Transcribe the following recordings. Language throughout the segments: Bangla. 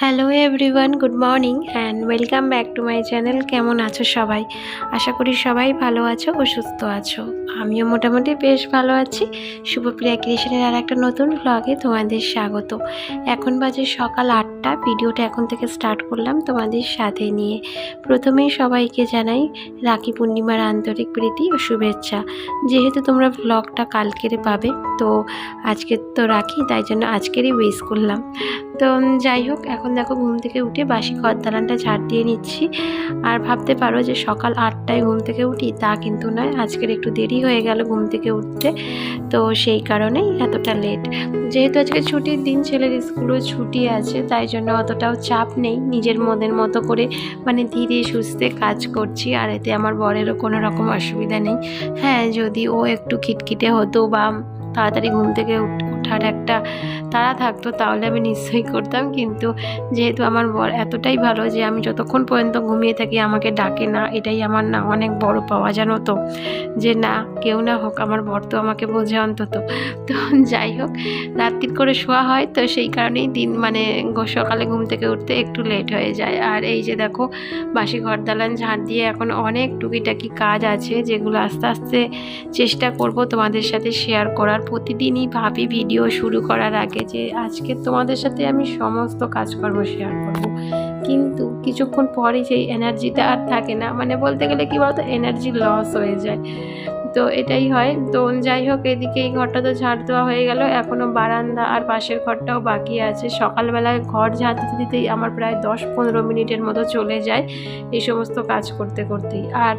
Hello everyone good morning and welcome back to my channel কেমন আছো সবাই? আশা করি সবাই ভালো আছো ও সুস্থ আছো। আমিও মোটামুটি বেশ ভালো আছি। শুভপ্রিয়া ক্রিয়েশনের আর একটা নতুন ব্লগে তোমাদের স্বাগত। এখন বাজে সকাল আটটা। ভিডিওটা এখন থেকে স্টার্ট করলাম তোমাদের সাথে নিয়ে। প্রথমেই সবাইকে জানাই রাখি পূর্ণিমার আন্তরিক প্রীতি ও শুভেচ্ছা। যেহেতু তোমরা ব্লগটা কালকেরে পাবে, তো আজকে তো রাখি, তাই জন্য আজকেরই উইস করলাম। তো যাই হোক এখন দেখো ঘুম থেকে উঠে বাসি ঘর দালানটা ঝাড় দিয়ে নিচ্ছি। আর ভাবতে পারো যে সকাল আটটায় ঘুম থেকে উঠি, তা কিন্তু নয়। আজকের একটু দেরি হয়ে গেল ঘুম থেকে উঠতে, তো সেই কারণেই এতটা লেট যেহেতু আজকে ছুটির দিন, ছেলের স্কুলও ছুটি আছে, তাই জন্য অতটাও চাপ নেই। নিজের মনের মতো করে মানে ধীরে সুস্থে কাজ করছি, আর এতে আমার বরেরও কোনো রকম অসুবিধা নেই। হ্যাঁ যদি ও একটু খিটখিটে হতো বা তাড়াতাড়ি ঘুম থেকে উঠ- ওঠার একটা তাড়া থাকতো, তাহলে আমি নিশ্চয়ই করতাম। কিন্তু যেহেতু আমার বর এতটাই ভালো যে আমি যতক্ষণ পর্যন্ত ঘুমিয়ে থাকি, আমাকে ডাকে না, এটাই আমার না, অনেক বড় পাওয়া জানো তো। যে না, কেউ না হোক, আমার বর তো আমাকে বোঝে অন্তত। তো যাই হোক, রাত্রির করে শোয়া হয়, তো সেই কারণেই দিন মানে সকালে ঘুম থেকে উঠতে একটু লেট হয়ে যায়। আর এই যে দেখো, বাসি ঘর দালান ঝাড় দিয়ে এখন অনেক টুকিটাকি কাজ আছে, যেগুলো আস্তে আস্তে চেষ্টা করব তোমাদের সাথে শেয়ার করার। প্রতিদিনই ভাবি ভিডিও শুরু করার আগে যে আজকে তোমাদের সাথে আমি সমস্ত কাজকর্ম শেয়ার করব। কিন্তু কিছুক্ষণ পরে সেই এনার্জিটা আর থাকে না মানে বলতে গেলে কি বলতো এনার্জি লস হয়ে যায়। তো এটাই হয়। তো যাই হোক, এদিকে এই ঘরটা তো ঝাড় দেওয়া হয়ে গেল। এখনও বারান্দা আর পাশের ঘরটাও বাকি আছে। সকালবেলায় ঘর ঝাড় দিতে দিতেই আমার প্রায় দশ পনেরো মিনিটের মতো চলে যায় এই সমস্ত কাজ করতে করতেই। আর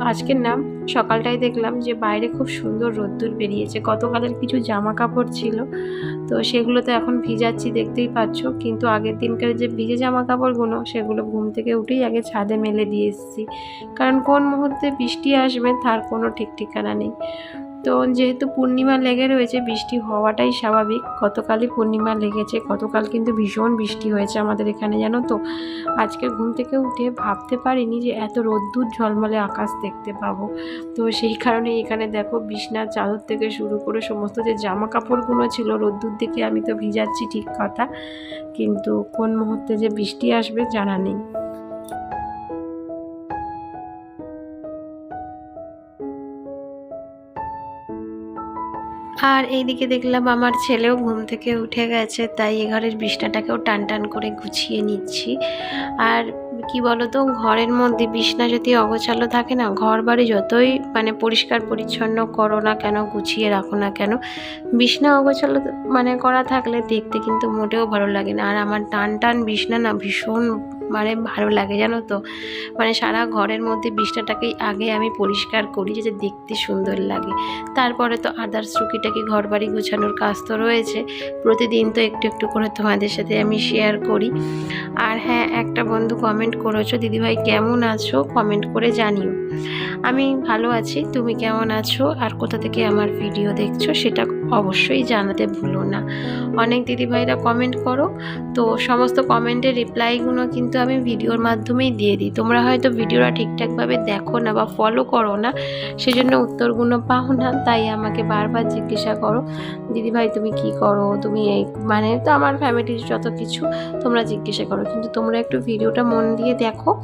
আজকের নাম সকালটাই দেখলাম যে বাইরে খুব সুন্দর রোদ্দুর বেরিয়েছে। গতকালের কিছু জামা কাপড় ছিল, তো সেগুলো তো এখন ভিজাচ্ছি, দেখতেই পাচ্ছ। কিন্তু আগের দিনকার যে ভিজে জামা কাপড়গুলো সেগুলো ঘুম থেকে উঠেই আগে ছাদে মেলে দিয়ে এসেছি। কারণ কোন মুহূর্তে বৃষ্টি আসবে, তার কোনো ঠিক ঠিকানা নেই। তো যেহেতু পূর্ণিমা লেগে রয়েছে, বৃষ্টি হওয়াটাই স্বাভাবিক। গতকালই পূর্ণিমা লেগেছে, গতকাল কিন্তু ভীষণ বৃষ্টি হয়েছে আমাদের এখানে, জানো তো। আজকে ঘুম থেকে উঠে ভাবতে পারিনি যে এত রোদ্দুর ঝলমলে আকাশ দেখতে পাবো। তো সেই কারণে এখানে দেখো বিছনার চাদর থেকে শুরু করে সমস্ত যে জামা কাপড়গুলো ছিল, রোদ্দুর দিকে আমি তো ভিজাচ্ছি ঠিক কথা। কিন্তু কোন মুহূর্তে যে বৃষ্টি আসবে জানা নেই। আর এইদিকে দেখলাম আমার ছেলেও ঘুম থেকে উঠে গেছে, তাই এ ঘরের বিছনাটাকেও টান টান করে গুছিয়ে নিচ্ছি। আর কি বলতো, ঘরের মধ্যে বিছনা যদি অগোছালো থাকে না ঘর বাড়ি যতই মানে পরিষ্কার পরিচ্ছন্ন করো না কেন, গুছিয়ে রাখো না কেন, বিছনা অগোছালো মানে করা থাকলে দেখতে কিন্তু মোটেও ভালো লাগে না। আর আমার টান টান বিছনা না ভীষণ মানে ভালো লাগে, জানো তো? মানে সারা ঘরের মধ্যে বিছনাটাকেই আগে আমি পরিষ্কার করি যাতে দেখতে সুন্দর লাগে। তারপরে তো আদার্স টুকিটাকি ঘর বাড়ি গোছানোর কাজ তো রয়েছে। প্রতিদিন তো একটু একটু করে তোমাদের সাথে আমি শেয়ার করি। আর হ্যাঁ একটা বন্ধু কমেন্ট করেছ, দিদিভাই, কেমন আছো? কমেন্ট করে জানিও। আমি ভালো আছি, তুমি কেমন আছো? আর কোথা থেকে আমার ভিডিও দেখছ সেটা অবশ্যই জানাতে ভুলো না। অনেক দিদিভাইরা কমেন্ট করো। তো সমস্ত কমেন্টের রিপ্লাইগুলো কিন্তু আমি ভিডিওর মাধ্যমেই দিয়ে দিই। তোমরা হয়তো ভিডিওটা ঠিকঠাকভাবে দেখো না বা ফলো করো না, সেজন্য উত্তরগুলো পাও না, তাই আমাকে বারবার জিজ্ঞাসা করো, দিদিভাই, তুমি কি করো? তুমি এই মানে তো আমার ফ্যামিলির যত কিছু, তোমরা জিজ্ঞাসা করো। কিন্তু তোমরা একটু ভিডিওটা মন দিয়ে দেখো,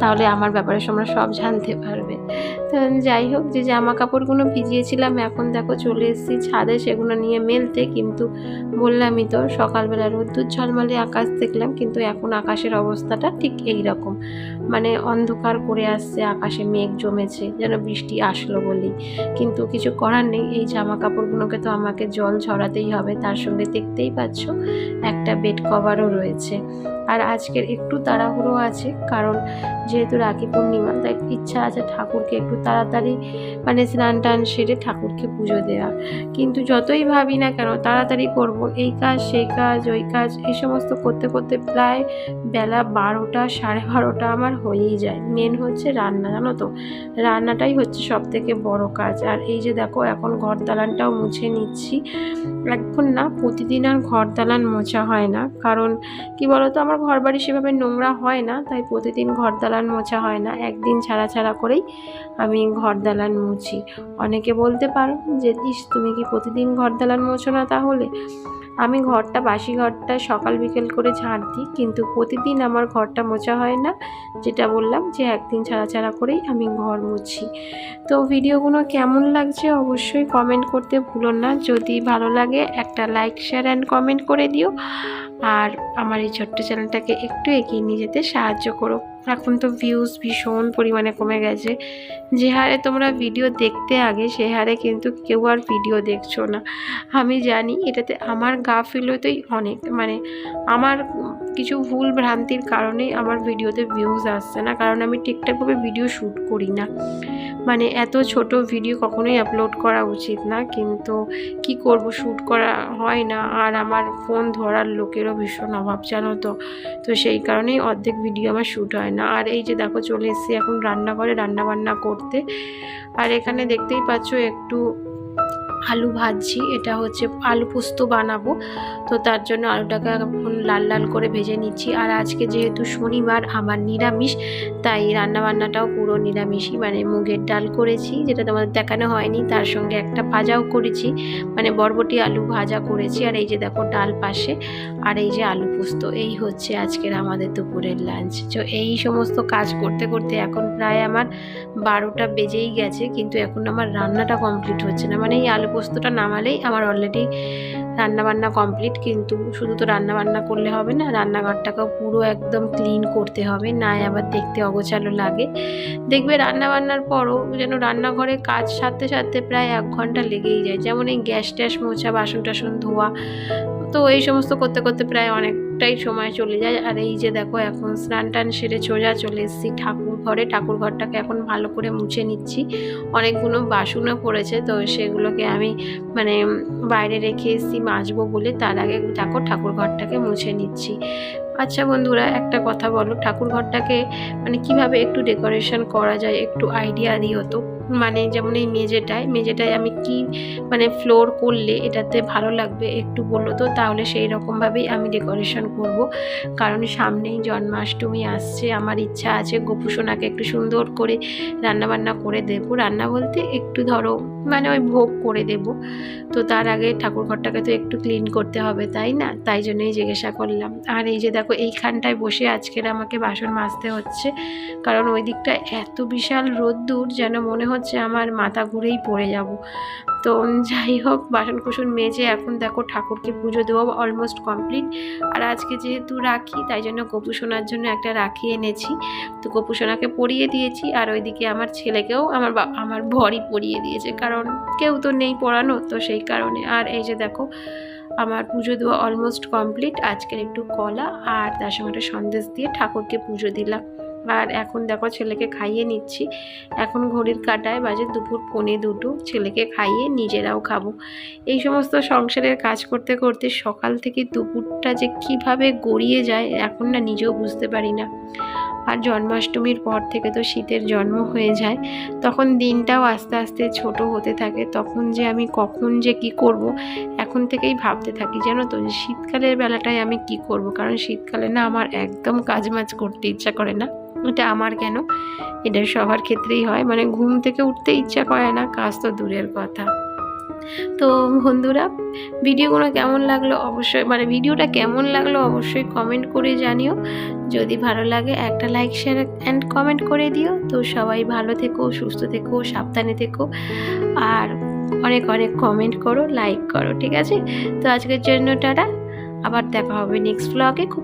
তাহলে আমার ব্যাপারে তোমরা সব জানতে পারবে। যাই হোক, যে জামা কাপড়গুলো ভিজিয়েছিলাম, এখন দেখো চলে এসেছি ছাদে, সেগুলো নিয়ে মেলতে। কিন্তু বললামই তো, সকালবেলা রোদ্দুর ঝলমলে আকাশ দেখলাম, কিন্তু এখন আকাশের অবস্থাটা ঠিক এই রকম মানে অন্ধকার করে আসছে, আকাশে মেঘ জমেছে, যেন বৃষ্টি আসলো বলেই কিন্তু কিছু করার নেই, এই জামা কাপড়গুলোকে তো আমাকে জল ঝরাতেই হবে, তার সঙ্গে দেখতেই পাচ্ছ একটা বেড কভারও রয়েছে। আর আজকের একটু তাড়াহুড়ো আছে, কারণ যেহেতু রাখি পূর্ণিমা, তাই ইচ্ছা আছে ঠাকুরকে একটু তাড়াতাড়ি মানে স্নান টান সেরে ঠাকুরকে পুজো দেওয়া। কিন্তু যতই ভাবি না কেন, তাড়াতাড়ি করব, এই কাজ, সেই কাজ, ওই কাজ, এই সমস্ত করতে করতে প্রায় বেলা বারোটা, সাড়ে বারোটা আমার হয়েই যায়। মেন হচ্ছে রান্না, জানো তো? রান্নাটাই হচ্ছে সব থেকে বড় কাজ। আর এই যে দেখো, এখন ঘর দালানটাও মুছে নিচ্ছি। এখন না, প্রতিদিন আর ঘর দালান মোছা হয় না। কারণ কি বলতো, আমার ঘর বাড়ি সেভাবে নোংরা হয় না, তাই প্রতিদিন ঘর দালান মোছা হয় না। একদিন ছাড়া ছাড়া করেই আমি ঘর দালান মুছি। অনেকে বলতে পারো যে, ইস, তুমি কি প্রতিদিন ঘর দালান মোছো না তাহলে? আমি ঘরটা, বাসি ঘরটা সকাল বিকেল করে ঝাড় দিই, কিন্তু প্রতিদিন আমার ঘরটা মোছা হয় না। যেটা বললাম যে একদিন ছাড়া ছাড়া করেই আমি ঘর মুছি। তো ভিডিওগুলো কেমন লাগছে অবশ্যই কমেন্ট করতে ভুলো না। যদি ভালো লাগে একটা লাইক শেয়ার অ্যান্ড কমেন্ট করে দিও। আর আমার এই ছোট্ট চ্যানেলটাকে একটু এগিয়ে নিয়ে যেতে সাহায্য করো। এখন তো ভিউজ ভীষণ পরিমাণে কমে গেছে। যে হারে তোমরা ভিডিও দেখতে আগে, সে হারে কিন্তু কেউ আর ভিডিও দেখছ না। আমি জানি এটাতে আমার গা ফিলতেই অনেক মানে আমার কিছু ভুল ভ্রান্তির কারণেই আমার ভিডিওতে ভিউজ আসছে না, কারণ আমি ঠিকঠাকভাবে ভিডিও শ্যুট করি না। মানে এত ছোট ভিডিও কখনোই আপলোড করা উচিত না, কিন্তু কি করব শ্যুট করা হয় না। আর আমার ফোন ধরার লোকেরও ভীষণ অভাব, জানো তো? তো সেই কারণেই অর্ধেক ভিডিও আমার শ্যুট হয় না। আর এই যে দেখো, চলে এসেছি এখন রান্নাঘরে রান্নাবান্না করতে। আর এখানে দেখতেই পাচ্ছ একটু আলু ভাজছি, এটা হচ্ছে আলু পোস্ত বানাবো। তো তার জন্য আলুটাকে এখন লাল লাল করে ভেজে নিচ্ছি। আর আজকে যেহেতু শনিবার, আমার নিরামিষ, তাই রান্নাবান্নাটাও পুরো নিরামিষই। মানে মুগের ডাল করেছি, যেটা তোমাদের দেখানো হয়নি, তার সঙ্গে একটা ভাজাও করেছি। মানে বরবটি আলু ভাজা করেছি, আর এই যে দেখো ডাল পাশে, আর এই যে আলু পোস্ত। এই হচ্ছে আজকের আমাদের দুপুরের লাঞ্চ তো এই সমস্ত কাজ করতে করতে এখন প্রায় আমার বারোটা বেজেই গেছে, কিন্তু এখন আমার রান্নাটা কমপ্লিট হচ্ছে না। মানে এই আলু পোস্তটা নামালেই আমার অলরেডি রান্নাবান্না কমপ্লিট কিন্তু শুধু তো রান্নাবান্না করলে হবে না, রান্নাঘরটাকেও পুরো একদম ক্লিন করতে হবে না আবার দেখতে অগোছালো লাগে। দেখবে রান্নাবান্নার পরও যেন রান্নাঘরে কাজ সারতে সারতে প্রায় এক ঘণ্টা লেগেই যায়। যেমন এই গ্যাস ট্যাস মোছা বাসন টাসন ধোয়া, তো এই সমস্ত করতে করতে প্রায় অনেকটাই সময় চলে যায়। আর এই যে দেখো, এখন স্নান টান সেরে সোজা চলে এসেছি ঠাকুর ঘরে। ঠাকুর ঘরটাকে এখন ভালো করে মুছে নিচ্ছি। অনেকগুলো বাসনও পড়েছে, তো সেগুলোকে আমি মানে বাইরে রেখে এসেছি মাজবো বলে। তার আগে দেখো ঠাকুর ঘরটাকে মুছে নিচ্ছি। আচ্ছা বন্ধুরা, একটা কথা বলো, ঠাকুর ঘরটাকে মানে কীভাবে একটু ডেকোরেশন করা যায়, একটু আইডিয়া দিও তো। মানে যেমন এই মেঝেটায় মেঝেটায় আমি কি মানে ফ্লোর করলে এটাতে ভালো লাগবে একটু বলল তো? তাহলে সেই রকমভাবেই আমি ডেকোরেশন করব। কারণ সামনেই জন্মাষ্টমী আসছে, আমার ইচ্ছা আছে গোপুসোনাকে একটু সুন্দর করে রান্নাবান্না করে দেবো। রান্না বলতে একটু ধরো মানে ওই ভোগ করে দেব। তো তার আগে ঠাকুর ঘরটাকে তো একটু ক্লিন করতে হবে, তাই না? তাই জন্যই জিজ্ঞাসা করলাম। আর এই যে দেখো এইখানটায় বসে আজকের আমাকে বাসন মাজতে হচ্ছে। কারণ ওই দিকটা এত বিশাল রোদ্দুর যেন মনে হচ্ছে আমার মাথা ঘুরেই পড়ে যাব। তো যাই হোক বাসন কুসন মেজে এখন দেখো ঠাকুরকে পুজো দেওয়া অলমোস্ট কমপ্লিট আর আজকে যেহেতু রাখি, তাই জন্য গোপু সোনার জন্য একটা রাখি এনেছি। তো গোপু সোনাকে পরিয়ে দিয়েছি, আর ওইদিকে আমার ছেলেকেও আমার আমার ভরই পরিয়ে দিয়েছে। কারণ কেউ তো নেই পড়ানো, তো সেই কারণে। আর এই যে দেখো, আমার পুজো দেওয়া অলমোস্ট কমপ্লিট আজকের একটু কলা আর তার সঙ্গে একটা সন্দেশ দিয়ে ঠাকুরকে পুজো দিলাম। আর এখন দেখো ছেলেকে খাইয়ে নিচ্ছি। এখন ঘড়ির কাটায় বাজে দুপুর পৌনে দুটো। ছেলেকে খাইয়ে নিজেরাও খাব। এই সমস্ত সংসারের কাজ করতে করতে সকাল থেকে দুপুরটা যে কীভাবে গড়িয়ে যায়, এখন না নিজেও বুঝতে পারি না। আর জন্মাষ্টমীর পর থেকে তো শীতের জন্ম হয়ে যায়। তখন দিনটাও আস্তে আস্তে ছোট হতে থাকে। তখন যে আমি কখন যে কি করব, এখন থেকেই ভাবতে থাকি। জানো তো শীতকালের বেলাটায় আমি কি করব? কারণ শীতকালে না আমার একদম কাজ মাজ করতে ইচ্ছা করে না। এটা আমার কেন? এটা সবার ক্ষেত্রেই হয়। মানে ঘুম থেকে উঠতে ইচ্ছা করে না, কাজ তো দূরের কথা। তো বন্ধুরা, ভিডিওগুলো কেমন লাগল অবশ্যই মানে ভিডিওটা কেমন লাগল অবশ্যই কমেন্ট করে জানিও। যদি ভালো লাগে, একটা লাইক শেয়ার অ্যান্ড কমেন্ট করে দিও। তো সবাই ভালো থেকো, সুস্থ থেকো, সাবধানে থেকো। আর অনেক অনেক কমেন্ট করো লাইক করো, ঠিক আছে? তো আজকের জন্য টাটা। আবার দেখা হবে নেক্সট ব্লগে খুব